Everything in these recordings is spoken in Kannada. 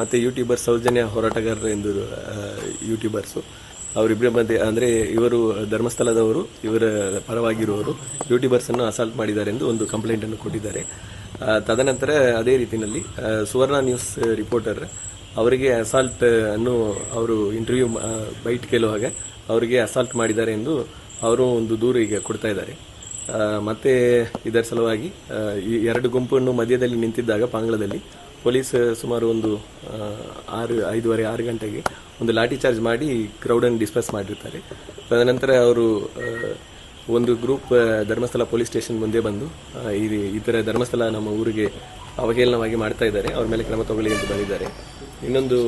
ಮತ್ತೆ ಯೂಟ್ಯೂಬರ್ ಸೌಜನ್ಯ ಹೋರಾಟಗಾರರು ಎಂದು ಯೂಟ್ಯೂಬರ್ಸು ಅವರಿಬ್ಬರ ಮಧ್ಯೆ, ಅಂದರೆ ಇವರು ಧರ್ಮಸ್ಥಳದವರು, ಇವರ ಪರವಾಗಿರುವವರು ಯೂಟ್ಯೂಬರ್ಸ್ ಅನ್ನು ಅಸಾಲ್ಟ್ ಮಾಡಿದ್ದಾರೆ ಎಂದು ಒಂದು ಕಂಪ್ಲೇಂಟನ್ನು ಕೊಟ್ಟಿದ್ದಾರೆ. ತದನಂತರ ಅದೇ ರೀತಿಯಲ್ಲಿ ಸುವರ್ಣ ನ್ಯೂಸ್ ರಿಪೋರ್ಟರ್ ಅವರಿಗೆ ಅಸಾಲ್ಟ್ ಅನ್ನು ಅವರು ಇಂಟರ್ವ್ಯೂ ಬೈಟ್ ಕೇಳುವಾಗ ಅವರಿಗೆ ಅಸಾಲ್ಟ್ ಮಾಡಿದ್ದಾರೆ ಎಂದು ಅವರು ಒಂದು ದೂರು ಈಗ ಕೊಡ್ತಾ ಇದ್ದಾರೆ. ಮತ್ತೆ ಇದರ ಸಲುವಾಗಿ ಈ ಎರಡು ಗುಂಪನ್ನು ಮಧ್ಯದಲ್ಲಿ ನಿಂತಿದ್ದಾಗ, ಪಾಂಗ್ಳದಲ್ಲಿ ಪೊಲೀಸ್ ಸುಮಾರು ಒಂದು ಆರು, ಐದೂವರೆ, ಆರು ಗಂಟೆಗೆ ಒಂದು ಲಾಠಿ ಚಾರ್ಜ್ ಮಾಡಿ ಕ್ರೌಡನ್ನು ಡಿಸ್ಪರ್ಸ್ ಮಾಡಿರ್ತಾರೆ. ತದನಂತರ ಅವರು ಒಂದು ಗ್ರೂಪ್ ಧರ್ಮಸ್ಥಳ ಪೊಲೀಸ್ ಸ್ಟೇಷನ್ ಮುಂದೆ ಬಂದು ಈ ಥರ ಧರ್ಮಸ್ಥಳ ನಮ್ಮ ಊರಿಗೆ ಅವಹೇಳನವಾಗಿ ಮಾಡ್ತಾ ಇದ್ದಾರೆ. ಅವ್ರ ಮೇಲೆ ಕ್ರಮ ತಗೊಳ್ಳಿ ಅಂತ ಬಂದಿದ್ದಾರೆ. ಇನ್ನೊಂದು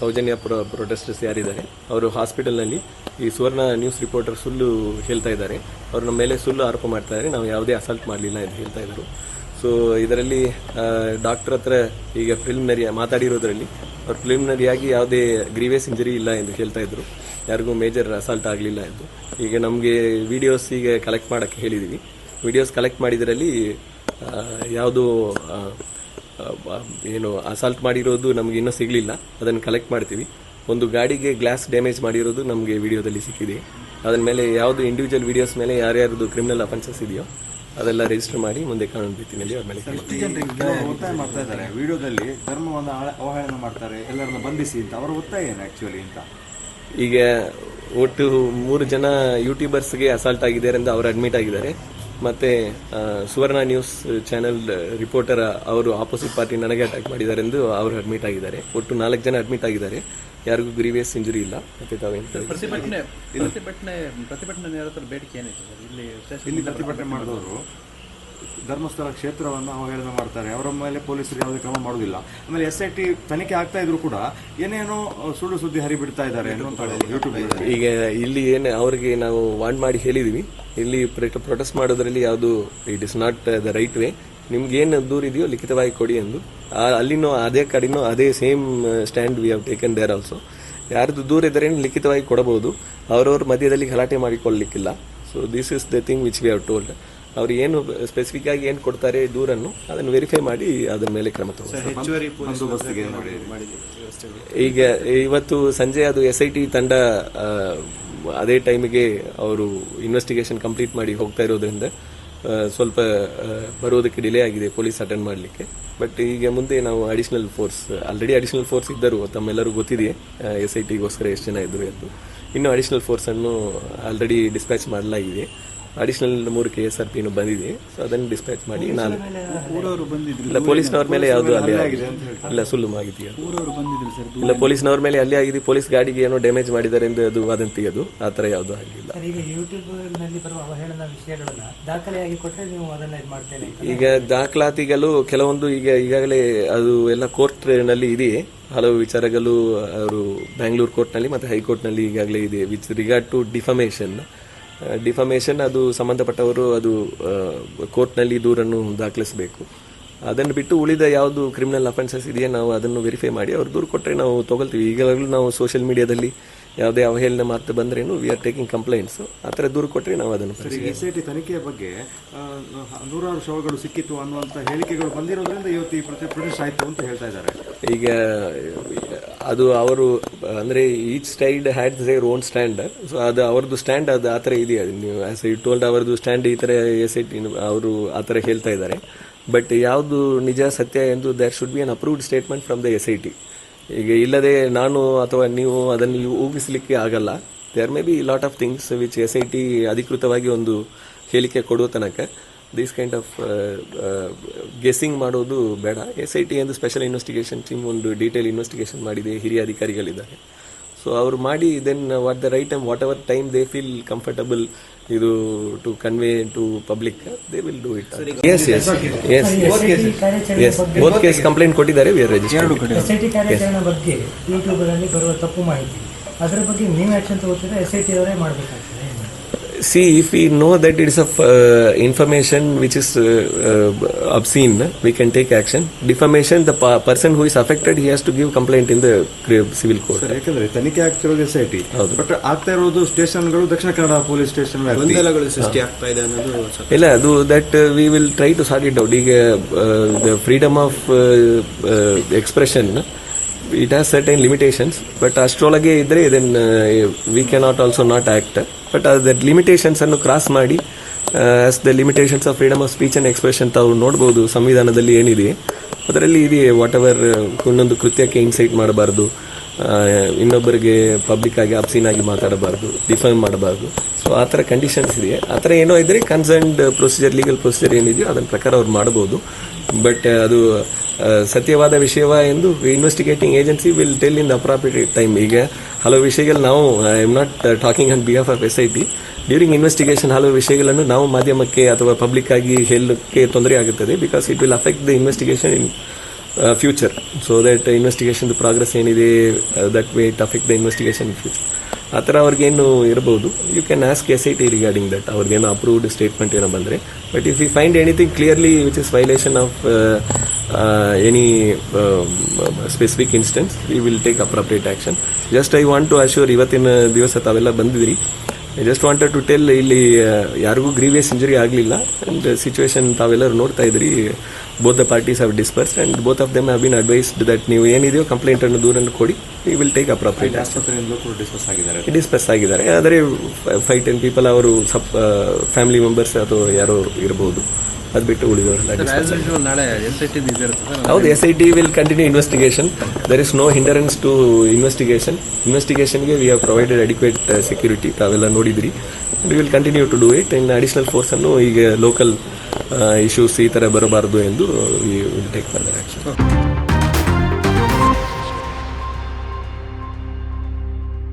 ಸೌಜನ್ಯ ಪ್ರೊ ಪ್ರೊಟೆಸ್ಟರ್ಸ್ ಯಾರಿದ್ದಾರೆ, ಅವರು ಹಾಸ್ಪಿಟಲ್ನಲ್ಲಿ ಈ ಸುವರ್ಣ ನ್ಯೂಸ್ ರಿಪೋರ್ಟರ್ ಸುಳ್ಳು ಹೇಳ್ತಾ ಇದ್ದಾರೆ. ಅವರು ನಮ್ಮ ಮೇಲೆ ಸುಳ್ಳು ಆರೋಪ ಮಾಡ್ತಾ ಇದ್ದಾರೆ. ನಾವು ಯಾವುದೇ ಅಸಾಲ್ಟ್ ಮಾಡಲಿಲ್ಲ ಎಂದು ಹೇಳ್ತಾ ಇದ್ರು. ಸೊ ಇದರಲ್ಲಿ ಡಾಕ್ಟರ್ ಹತ್ರ ಈಗ ಪ್ರಿಲಿಮಿನರಿ ಮಾತಾಡಿರೋದ್ರಲ್ಲಿ, ಅವ್ರು ಪ್ರಿಲಿಮಿನರಿಯಾಗಿ ಯಾವುದೇ ಗ್ರೀವಿಯಸ್ ಇಂಜರಿ ಇಲ್ಲ ಎಂದು ಹೇಳ್ತಾ ಇದ್ರು. ಯಾರಿಗೂ ಮೇಜರ್ ಅಸಾಲ್ಟ್ ಆಗಲಿಲ್ಲ ಎಂದು. ಈಗ ನಮಗೆ ವಿಡಿಯೋಸ್ ಈಗ ಕಲೆಕ್ಟ್ ಮಾಡೋಕ್ಕೆ ಹೇಳಿದ್ದೀವಿ ವಿಡಿಯೋಸ್ ಕಲೆಕ್ಟ್ ಮಾಡಿದ್ರಲ್ಲಿ ಯಾವುದು ಏನು ಅಸಾಲ್ಟ್ ಮಾಡಿರೋದು ನಮಗೆ ಇನ್ನೂ ಸಿಗಲಿಲ್ಲ. ಅದನ್ನು ಕಲೆಕ್ಟ್ ಮಾಡ್ತೀವಿ. ಒಂದು ಗಾಡಿಗೆ ಗ್ಲಾಸ್ ಡ್ಯಾಮೇಜ್ ಮಾಡಿರೋದು ನಮಗೆ ವಿಡಿಯೋದಲ್ಲಿ ಸಿಕ್ಕಿದೆ. ಅದನ್ನ ಮೇಲೆ ಯಾವುದು ಇಂಡಿವಿಜುವಲ್ ವಿಡಿಯೋಸ್ ಮೇಲೆ ಯಾರ್ಯಾರದು ಕ್ರಿಮಿನಲ್ ಅಫೆನ್ಸಸ್ ಇದೆಯೋ ಅದೆಲ್ಲ ರಿಜಿಸ್ಟರ್ ಮಾಡಿ ಮುಂದೆ ಕಾನೂನು ರೀತಿಯಲ್ಲಿ ಅವ್ರ ಮೇಲೆ ಕ್ರಮ ಒತ್ತಾಯ ಮಾಡ್ತಾ ಇದ್ದಾರೆ. ವಿಡಿಯೋದಲ್ಲಿ ಧರ್ಮವನ್ನು ಅವಹೇಳನ ಮಾಡ್ತಾರೆ ಎಲ್ಲರನ್ನ ಬಂಧಿಸಿ ಅಂತ. ಅವರ ಒತ್ತಾಯ ಏನು ಆಕ್ಚುಲಿ ಅಂತ? ಈಗ ಒಟ್ಟು ಮೂರು ಜನ ಯೂಟ್ಯೂಬರ್ಸ್ಗೆ ಅಸಾಲ್ಟ್ ಆಗಿದ್ದಾರೆ ಎಂದು ಅವರು ಅಡ್ಮಿಟ್ ಆಗಿದ್ದಾರೆ. ಮತ್ತೆ ಆ, ಸುವರ್ಣ ನ್ಯೂಸ್ ಚಾನೆಲ್ ರಿಪೋರ್ಟರ್ ಅವರು ಆಪೋಸಿಟ್ ಪಾರ್ಟಿ ನನಗೆ ಅಟ್ಯಾಕ್ ಮಾಡಿದ್ದಾರೆ ಎಂದು ಅವರು ಅಡ್ಮಿಟ್ ಆಗಿದ್ದಾರೆ. ಒಟ್ಟು ನಾಲ್ಕು ಜನ ಅಡ್ಮಿಟ್ ಆಗಿದ್ದಾರೆ. ಯಾರಿಗೂ ಗ್ರೀವಿಯಸ್ ಇಂಜುರಿ ಇಲ್ಲ. ಪ್ರತಿಭಟನೆ ಪ್ರತಿಭಟನೆ ಪ್ರತಿಭಟನೆ ನಿರತರ ಬೇಡಿಕೆ ಏನಿತ್ತು ಸರ್? ಇಲ್ಲಿ ಇಲ್ಲಿ ಪ್ರತಿಭಟನೆ ಮಾಡಿದವರು ಧರ್ಮಸ್ಥಳ ಕ್ಷೇತ್ರವನ್ನು ಅವಹೇಳನ ಮಾಡ್ತಾರೆ. ಅವರ ಮೇಲೆ ಪೊಲೀಸರು ಯಾವುದೇ ಕ್ರಮ ಮಾಡುವುದಿಲ್ಲ. ಆಮೇಲೆ ಎಸ್ ಐ ಟಿ ತನಿಖೆ ಆಗ್ತಾ ಇದ್ರು ಕೂಡ ಏನೇನೋ ಸುಳ್ಳು ಸುದ್ದಿ ಹರಿಬಿಡ್ತಾ ಇದ್ದಾರೆ ಯೂಟ್ಯೂಬ್ ಈಗ ಇಲ್ಲಿ ಏನು ಅವರಿಗೆ ನಾವು ವಾಂಡ್ ಮಾಡಿ ಹೇಳಿದೀವಿ. ಇಲ್ಲಿ ಪ್ರೊಟೆಸ್ಟ್ ಮಾಡೋದ್ರಲ್ಲಿ ಯಾವುದು it is not the right way ನಿಮ್ಗೆ ಏನು ದೂರ ಇದೆಯೋ ಲಿಖಿತವಾಗಿ ಕೊಡಿ ಎಂದು ಅಲ್ಲಿನೂ ಅದೇ ಕಡೆನೂ ಅದೇ same stand we have taken there also ಯಾರ್ದು ದೂರ ಇದ್ದರೆ ಲಿಖಿತವಾಗಿ ಕೊಡಬಹುದು. ಅವರವ್ರ ಮಧ್ಯದಲ್ಲಿ ಗಲಾಟೆ ಮಾಡಿಕೊಳ್ಳಲಿಕ್ಕಿಲ್ಲ. So this is the thing which we have told ಅವ್ರು ಏನು ಸ್ಪೆಸಿಫಿಕ್ ಆಗಿ ಏನು ಕೊಡ್ತಾರೆ ದೂರನ್ನು ಅದನ್ನು ವೆರಿಫೈ ಮಾಡಿ ಅದ್ರ ಮೇಲೆ ಕ್ರಮ ತಗೋತಾರೆ ಈಗ ಇವತ್ತು ಸಂಜೆ ಅದು ಎಸ್ ಐ ಟಿ ತಂಡ ಅದೇ ಟೈಮಿಗೆ ಅವರು ಇನ್ವೆಸ್ಟಿಗೇಷನ್ ಕಂಪ್ಲೀಟ್ ಮಾಡಿ ಹೋಗ್ತಾ ಇರೋದ್ರಿಂದ ಸ್ವಲ್ಪ ಬರೋದಕ್ಕೆ ಡಿಲೇ ಆಗಿದೆ ಪೊಲೀಸ್ ಅಟೆಂಡ್ ಮಾಡಲಿಕ್ಕೆ. ಬಟ್ ಈಗ ಮುಂದೆ ನಾವು additional force already additional force ಇದ್ದರು ತಮ್ಮೆಲ್ಲರೂ ಗೊತ್ತಿದೆ ಎಸ್ ಐ ಟಿಗೋಸ್ಕರ ಎಷ್ಟು ಜನ ಇದ್ದರು ಎಂದು. ಇನ್ನು ಅಡಿಷನಲ್ ಫೋರ್ಸನ್ನು ಆಲ್ರೆಡಿ ಡಿಸ್ಪ್ಯಾಚ್ ಮಾಡಲಾಗಿದೆ. ಅಡಿಷನಲ್ ಮೂರು ಕೆ ಎಸ್ ಆರ್ ಪಿನೂ ಬಂದಿದೆ. ಸೊ ಅದನ್ನು ಡಿಸ್ಪ್ಯಾಚ್ ಮಾಡಿ ನಾನು ಇಲ್ಲ ಪೊಲೀಸ್ನವ್ರ ಮೇಲೆ ಯಾವುದು ಅಲ್ಲಿ ಆಗಿದೆ ಇಲ್ಲ ಸುಳ್ಳು ಮಾಹಿತಿ ಅದು. ಇಲ್ಲ ಪೊಲೀಸ್ನವ್ರ ಮೇಲೆ ಅಲ್ಲಿ ಆಗಿದೆ. ಪೊಲೀಸ್ ಗಾಡಿಗೆ ಏನೋ ಡ್ಯಾಮೇಜ್ ಮಾಡಿದ್ದಾರೆ ಎಂದು ಅದು ವಾದಂತಿ ಅದು. ಆ ಥರ ಯಾವುದು ಆಗಿಲ್ಲ. ಈಗ ಯೂಟ್ಯೂಬ್ನಲ್ಲಿ ಬರುವ ಅವಹೇಳನ ವಿಷಯಗಳನ್ನ ದಾಖಲೆಯಾಗಿ ಕೊಟ್ಟರೆ ನೀವು ಅದನ್ನ ಇದು ಮಾಡ್ತೇನೆ ಈಗ ದಾಖಲಾತಿಗಳು ಕೆಲವೊಂದು ಈಗ ಈಗಾಗಲೇ ಅದು ಎಲ್ಲ ಕೋರ್ಟ್ನಲ್ಲಿ ಇದೆ. ಹಲವು ವಿಚಾರಗಳು ಅವರು ಬ್ಯಾಂಗ್ಳೂರ್ ಕೋರ್ಟ್ನಲ್ಲಿ ಮತ್ತು ಹೈಕೋರ್ಟ್ನಲ್ಲಿ ಈಗಾಗಲೇ ಇದೆ. With regard to defamation defamation ಅದು ಸಂಬಂಧಪಟ್ಟವರು ಅದು ಕೋರ್ಟ್ನಲ್ಲಿ ದೂರನ್ನು ದಾಖಲಿಸಬೇಕು. ಅದನ್ನು ಬಿಟ್ಟು ಉಳಿದ ಯಾವುದು ಕ್ರಿಮಿನಲ್ ಅಫೆನ್ಸಸ್ ಇದೆಯಾ ನಾವು ಅದನ್ನು ವೆರಿಫೈ ಮಾಡಿ ಅವ್ರು ದೂರು ಕೊಟ್ಟರೆ ನಾವು ತಗೊಳ್ತೀವಿ. ಈಗಾಗಲೂ ನಾವು ಸೋಷಿಯಲ್ ಮೀಡಿಯಾದಲ್ಲಿ ಯಾವುದೇ ಅವಹೇಳನ ಮಾತು ಬಂದ್ರೇನು ವಿ ಆರ್ ಟೇಕಿಂಗ್ ಕಂಪ್ಲೇಂಟ್ಸ್ ಆ ಥರ ದೂರು ಕೊಟ್ಟರೆ ನಾವು ಅದನ್ನು ಪರಿಶೀಲಿಸ್ತೀವಿ. ಎಸ್ ಐ ತನಿಖೆಯ ಬಗ್ಗೆ ಆ, ನೂರಾರು ಶವಗಳು ಸಿಕ್ಕಿತ್ತು ಅನ್ನುವಂಥ ಹೇಳಿಕೆಗಳು ಬಂದಿರೋದ್ರಿಂದ ಇವತ್ತು ಈ ಪ್ರತಿ ಪ್ರೊಟೆಸ್ಟ್ ಆಯಿತು ಅಂತ ಹೇಳ್ತಾ ಇದ್ದಾರೆ. ಈಗ ಅದು ಅವರು ಅಂದ್ರೆ each side had their own stand so ಅದು ಅವ್ರದ್ದು ಸ್ಟ್ಯಾಂಡ್ ಅದು ಆ ಥರ ಇದೆಯಾ? ನೀವು ಆಸ್ ಯು ಟೋಲ್ಡ್ ಅವರದ್ದು ಸ್ಟ್ಯಾಂಡ್ ಈ ಥರ ಎಸ್ ಐ ಟಿ ಅವರು ಆ ಥರ ಹೇಳ್ತಾ ಇದ್ದಾರೆ. ಬಟ್ ಯಾವುದು ನಿಜ ಸತ್ಯ ಎಂದು there should be an approved statement from the S I T ಈಗ ಇಲ್ಲದೆ ನಾನು ಅಥವಾ ನೀವು ಅದನ್ನು ಊಹಿಸಲಿಕ್ಕೆ ಆಗಲ್ಲ. There may be lot of things which S I T ಅಧಿಕೃತವಾಗಿ ಒಂದು ಹೇಳಿಕೆ ಕೊಡುವ ತನಕ. ದೀಸ್ ಕೈಂಡ್ ಆಫ್ ಗೆಸ್ಸಿಂಗ್ ಮಾಡೋದು ಬೇಡ. ಎಸ್ ಐ ಟಿ ಎಂದು ಸ್ಪೆಷಲ್ ಇನ್ವೆಸ್ಟಿಗೇಷನ್ ಟೀಮ್ ಒಂದು ಡೀಟೇಲ್ ಇನ್ವೆಸ್ಟಿಗೇಷನ್ ಮಾಡಿದೆ. ಹಿರಿಯ ಅಧಿಕಾರಿಗಳಿದ್ದಾರೆ. ಸೊ ಅವ್ರು ಮಾಡಿ then what the right time whatever time they feel comfortable ಇದು to convey to public they will do it yes yes yes yes both case complaint ಕೊಟ್ಟಿದ್ದಾರೆ we are registered S I T ಕಾರ್ಯಾಚರಣೆ ಬಗ್ಗೆ ಯೂಟ್ಯೂಬ್ ಅಲ್ಲಿ ಬರುವ ತಪ್ಪು ಮಾಹಿತಿ. ಅದರ ಬಗ್ಗೆ ನೀವು ಆಕ್ಷನ್ ತಗೋತಿದ್ರೆ ಎಸ್ ಐ ಟಿ ಅವರೇ ಮಾಡಬೇಕಾಗ್ತದೆ. See, if we know that it is a uh, information which is uh, uh, obscene, we can take action. Defamation, the pa- person who is affected, he has to give complaint in the cri- civil court. Sir ಯಾಕಂದ್ರೆ ತನಿಖೆ ಆಗ್ತಿರೋದು ಎಸ್ ಐ ಟಿ. ಬಟ್ ಆಗ್ತಾ ಇರೋದು ಸ್ಟೇಷನ್ಗಳು ದಕ್ಷಿಣ ಕನ್ನಡ ಪೊಲೀಸ್ ಸ್ಟೇಷನ್ ವ್ಯಾಪ್ತಿ ಗೊಂದಲಗಳು ಸೃಷ್ಟಿ ಆಗ್ತಾ ಇದೆ ಅನ್ನೋದು ಸ್ವಲ್ಪ ಇಲ್ಲ ಅದು that we will try to sort it out ಈಗ the freedom of expression it has certain limitations but ಅಷ್ಟರೊಳಗೆ ಇದ್ರೆ then we cannot also not act but that limitations ಅನ್ನು ಕ್ರಾಸ್ ಮಾಡಿ as the limitations of freedom of speech and expression ತಾವು ನೋಡ್ಬೋದು ಸಂವಿಧಾನದಲ್ಲಿ ಏನಿದೆ. ಅದರಲ್ಲಿ ಇದೆ ವಾಟ್ ಎವರ್ ಒಂದೊಂದು ಕೃತ್ಯಕ್ಕೆ ಇನ್ಸೈಟ್ ಮಾಡಬಾರ್ದು ಆ, ಇನ್ನೊಬ್ಬರಿಗೆ ಪಬ್ಲಿಕ್ ಆಗಿ ಅಬ್ಸೀನ್ ಆಗಿ ಮಾತಾಡಬಾರ್ದು ಡಿಫೈನ್ ಮಾಡಬಾರ್ದು. ಸೊ ಆ ಥರ ಕಂಡೀಷನ್ಸ್ ಇದೆ. ಆ ಥರ ಏನೋ ಇದ್ದರೆ ಕನ್ಸರ್ನ್ಡ್ ಪ್ರೊಸೀಜರ್ ಲೀಗಲ್ ಪ್ರೊಸೀಜರ್ ಏನಿದೆಯೋ ಅದನ್ನ ಪ್ರಕಾರ ಅವ್ರು ಮಾಡ್ಬೋದು. ಬಟ್ ಅದು ಸತ್ಯವಾದ ವಿಷಯವ ಎಂದು investigating agency will tell in appropriate time ಈಗ ಹಲವು ವಿಷಯಗಳು ನಾವು I'm not talking on behalf of S I T during investigation ಹಲವು ವಿಷಯಗಳನ್ನು ನಾವು ಮಾಧ್ಯಮಕ್ಕೆ ಅಥವಾ ಪಬ್ಲಿಕ್ ಆಗಿ ಹೇಳಕ್ಕೆ ತೊಂದರೆ ಆಗುತ್ತದೆ because it will affect the investigation in future so that investigation progress ಏನಿದೆ that way it affect the investigation future ಆ ಥರ ಅವ್ರಿಗೇನು ಇರಬಹುದು you can ask S I T regarding that ಅವ್ರಿಗೇನು ಅಪ್ರೂವ್ಡ್ ಸ್ಟೇಟ್ಮೆಂಟ್ ಏನೋ ಬಂದರೆ. But if you find anything clearly which is violation of any specific instance we will take appropriate action just I want to assure ಇವತ್ತಿನ ದಿವಸ ತಾವೆಲ್ಲ ಬಂದಿದ್ರಿ I just wanted to tell ಇಲ್ಲಿ ಆ, ಯಾರಿಗೂ ಗ್ರೀವಿಯಸ್ ಇಂಜುರಿ ಆಗಲಿಲ್ಲ. ಆ್ಯಂಡ್ ಸಿಚುವೇಶನ್ ತಾವೆಲ್ಲರೂ ನೋಡ್ತಾ ಇದ್ರಿ. Both the parties have disperse and both of them have been advised that ನೀವು ಏನಿದೆಯೋ ಕಂಪ್ಲೇಂಟ್ ಅನ್ನು ದೂರನ್ನು ಕೊಡಿ. We will take appropriate discuss ಆಗಿದ್ದಾರೆ. ಡಿಸ್ಪಸ್ ಆಗಿದ್ದಾರೆ. ಆದರೆ ಫೈವ್ ಟೆನ್ ಪೀಪಲ್ ಅವರು ಸಪ್ ಫ್ಯಾಮಿಲಿ ಮೆಂಬರ್ಸ್ ಅಥವಾ ಯಾರೋ ಇರಬಹುದು ಅದು ಬಿಟ್ಟು ಉಳಿದವರೆಲ್ಲ ಟಿ ಹೌದು S I T will continue investigation there is no hindrance to investigation ಇನ್ವೆಸ್ಟಿಗೇಷನ್ಗೆ we have provided adequate security ತಾವೆಲ್ಲ ನೋಡಿದ್ರಿ. We will continue to do it in additional force ಅನ್ನು ಈಗ ಲೋಕಲ್ ಇಶ್ಯೂಸ್ ಈ ತರ ಬರಬಾರದು ಎಂದು ಟೇಕ್ ಫರ್ದರ್ ಆಕ್ಷನ್